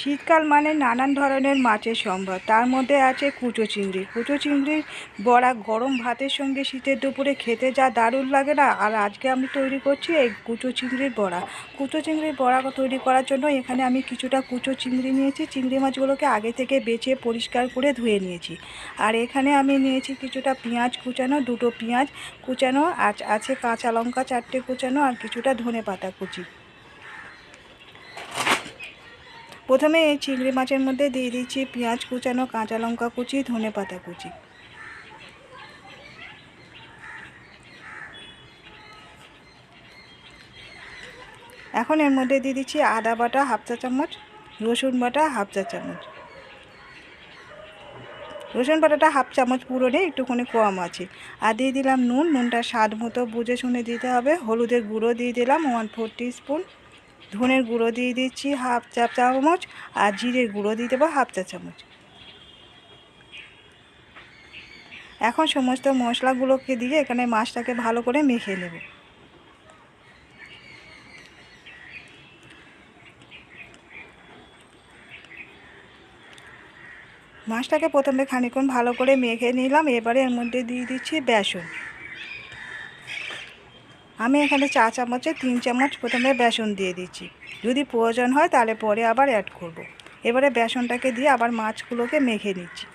শীতকাল মানে নানান ধরনের মাছের সম্ভার। তার মধ্যে আছে কুচো চিংড়ি। কুচো চিংড়ির বড়া গরম ভাতের সঙ্গে শীতের দুপুরে খেতে যা দারুণ লাগে না? আর আজকে আমি তৈরি করছি এই কুচো চিংড়ির বড়া। কুচো চিংড়ির বড়া তৈরি করার জন্য এখানে আমি কিছুটা কুচো চিংড়ি নিয়েছি। চিংড়ি মাছগুলোকে আগে থেকে বেছে পরিষ্কার করে ধুয়ে নিয়েছি। আর এখানে আমি নিয়েছি কিছুটা পেঁয়াজ কুচানো, দুটো পেঁয়াজ কুচানো আজ আছে কাঁচা লঙ্কা চারটে কুচানো আর কিছুটা ধনে পাতা কুচি। প্রথমে এই চিংড়ি মাছের মধ্যে দিয়ে দিচ্ছি পেঁয়াজ কুচানো, কাঁচা লঙ্কা কুচি, ধনে পাতা কুচি। এখন এর মধ্যে দিয়ে দিচ্ছি আদা বাটা হাফ চা চামচ, রসুন বাটা হাফ চা চামচ। রসুন বাটাটা হাফ চামচ পুরো নেই, একটুখানি কম আছে। আর দিয়ে দিলাম নুন নুনটা স্বাদ মতো বুঝে শুনে দিতে হবে। হলুদের গুঁড়ো দিয়ে দিলাম ওয়ান ফোর স্পুন ধনের গুঁড়ো দিয়ে দিচ্ছি হাফ চা, চামচ আর জিরের গুঁড়ো দিয়ে দেবো হাফ চা, চামচ। এখন সমস্ত মশলাগুলোকে দিয়ে এখানে মাছটাকে ভালো করে মেখে নেব। মাছটাকে প্রথমে খানিক্ষণ ভালো করে মেখে নিলাম, এবারে এর মধ্যে দিয়ে দিচ্ছি বেসন। আমি এখানে চা চামচে তিন চামচ প্রথমে বেসন দিয়ে দিচ্ছি। যদি প্রয়োজন হয় তাহলে পরে আবার অ্যাড করব। এবারে বেসনটাকে দিয়ে আবার মাছগুলোকে মেখে নিচ্ছি।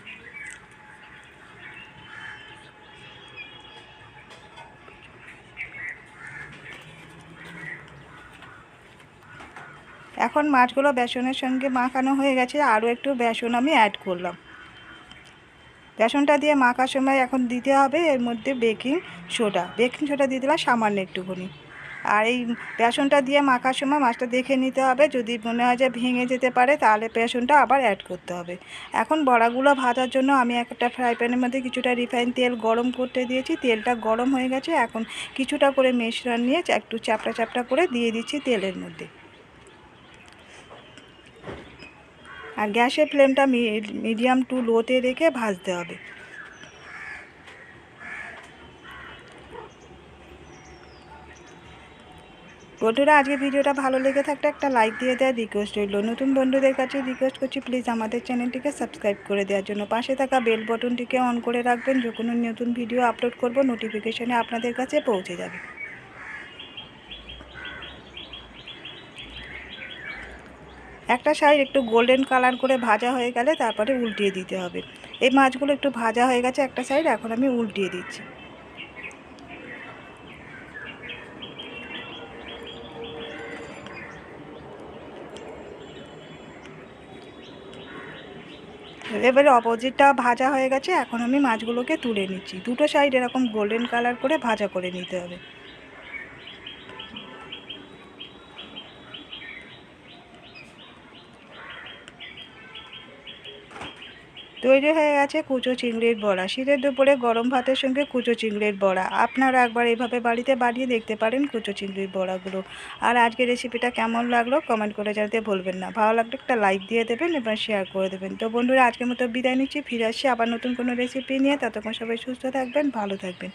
এখন মাছগুলো বেসনের সঙ্গে মাখানো হয়ে গেছে। আরও একটু বেসন আমি অ্যাড করলাম। বেসনটা দিয়ে মাখার সময় এখন দিতে হবে, এর মধ্যে বেকিং সোডা। বেকিং সোডা দিয়ে দিলাম সামান্য একটুখানি। আর এই বেসনটা দিয়ে মাখার সময় মাছটা দেখে নিতে হবে, যদি মনে হয় যে ভেঙে যেতে পারে তাহলে বেসনটা আবার অ্যাড করতে হবে। এখন বড়াগুলো ভাজার জন্য আমি একটা ফ্রাই প্যানের মধ্যে কিছুটা রিফাইন তেল গরম করতে দিয়েছি, তেলটা গরম হয়ে গেছে, এখন কিছুটা করে মেশরান নিয়ে একটু চ্যাপটা চ্যাপটা করে দিয়ে দিচ্ছি তেলের মধ্যে। আর গ্যাসের ফ্লেমটা মিডিয়াম টু লোতে রেখে ভাজতে হবে। বন্ধুরা, আজকে ভিডিওটা ভালো লেগে থাকলে একটা লাইক দিয়ে দেওয়ার রিকোয়েস্ট রইল। নতুন বন্ধুদের কাছে রিকোয়েস্ট করছি প্লিজ আমাদের চ্যানেলটিকে সাবস্ক্রাইব করে দেওয়ার জন্য। পাশে থাকা বেল বটনটিকে অন করে রাখবেন। যখন নতুন ভিডিও আপলোড করব নোটিফিকেশানে আপনাদের কাছে পৌঁছে যাবে। একটা সাইড একটু গোল্ডেন কালার করে ভাজা হয়ে গেলে তারপরে উল্টিয়ে দিতে হবে। এই মাছগুলো একটু ভাজা হয়ে গেছে একটা সাইড এখন আমি উল্টিয়ে দিচ্ছি। এবারে অপোজিটটা ভাজা হয়ে গেছে, এখন আমি মাছগুলোকে তুলে নিচ্ছি। দুটো সাইড এরকম গোল্ডেন কালার করে ভাজা করে নিতে হবে। তৈরি হয়ে গেছে কুচো চিংড়ির বড়া। শীতের দুপুরে গরম ভাতের সঙ্গে কুচো চিংড়ির বড়া। আপনারা একবার এইভাবে বাড়িতে বানিয়ে দেখতে পারেন কুচো চিংড়ির বড়াগুলো। আর আজকে রেসিপিটা কেমন লাগল কমেন্ট করে জানাতে ভুলবেন না। ভালো লাগলে একটা লাইক দিয়ে দেবেন এবং শেয়ার করে দেবেন। তো বন্ধুরা, আজকের মতো বিদায় নিচ্ছি। ফিরে আসছি আবার নতুন কোনো রেসিপি নিয়ে। ততক্ষণ সবাই সুস্থ থাকবেন, ভালো থাকবেন।